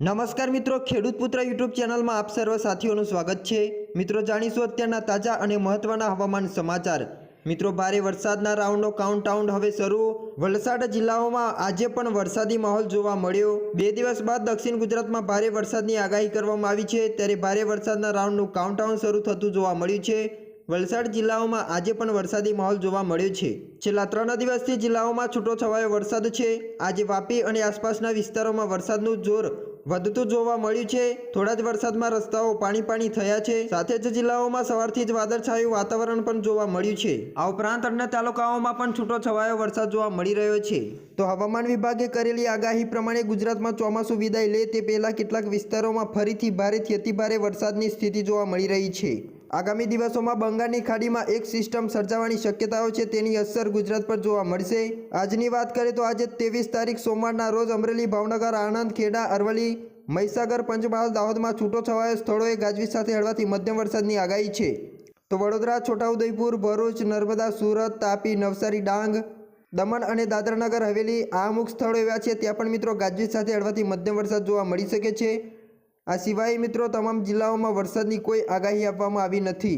નમસ્કાર મિત્રો, ખેડૂત પુત્ર યુટ્યુબ ચેનલમાં આપ સર્વ સાથીઓનું સ્વાગત છે. મિત્રો, જાણીશું અત્યારના તાજા અને મહત્વના હવામાન સમાચાર. મિત્રો, ભારે વરસાદના રાઉન્ડનો કાઉન્ટાઉન હવે શરૂ. વલસાડ જિલ્લાઓમાં આજે પણ વરસાદી માહોલ જોવા મળ્યો. બે દિવસ બાદ દક્ષિણ ગુજરાતમાં ભારે વરસાદની આગાહી કરવામાં આવી છે. ત્યારે ભારે વરસાદના રાઉન્ડનું કાઉન્ટાઉન શરૂ થતું જોવા મળ્યું છે. વલસાડ જિલ્લાઓમાં આજે પણ વરસાદી માહોલ જોવા મળ્યો છે. છેલ્લા ત્રણ દિવસથી જિલ્લાઓમાં છૂટો છવાયો વરસાદ છે. આજે વાપી અને આસપાસના વિસ્તારોમાં વરસાદનું જોર વધતું જોવા મળ્યું છે. થોડા જ વરસાદમાં રસ્તાઓ પાણી પાણી થયા છે. સાથે જ જિલ્લાઓમાં સવારથી જ વાદળછાયું વાતાવરણ પણ જોવા મળ્યું છે. આ ઉપરાંત અન્ય તાલુકાઓમાં પણ છૂટો છવાયો વરસાદ જોવા મળી રહ્યો છે. તો હવામાન વિભાગે કરેલી આગાહી પ્રમાણે ગુજરાતમાં ચોમાસું વિદાય લે તે પહેલા કેટલાક વિસ્તારોમાં ફરીથી ભારેથી અતિભારે વરસાદની સ્થિતિ જોવા મળી રહી છે. આગામી દિવસોમાં બંગાળની ખાડીમાં એક સિસ્ટમ સર્જાવાની શક્યતાઓ છે તેની અસર ગુજરાત પર જોવા મળશે. આજની વાત કરીએ તો આજે ત્રેવીસ તારીખ સોમવારના રોજ અમરેલી, ભાવનગર, આણંદ, ખેડા અરવલી મહીસાગર, પંચમહાલ, દાહોદમાં છૂટો છવાયો સ્થળોએ ગાજવીજ સાથે હળવાથી મધ્યમ વરસાદની આગાહી છે. તો વડોદરા, છોટાઉદેપુર, ભરૂચ, નર્મદા, સુરત, તાપી, નવસારી, ડાંગ, દમણ અને દાદરાનગર હવેલી આ અમુક સ્થળો એવા છે ત્યાં પણ મિત્રો ગાજવીજ સાથે હળવાથી મધ્યમ વરસાદ જોવા મળી શકે છે. આ સિવાય મિત્રો તમામ જિલ્લાઓમાં વરસાદની કોઈ આગાહી આપવામાં આવી નથી.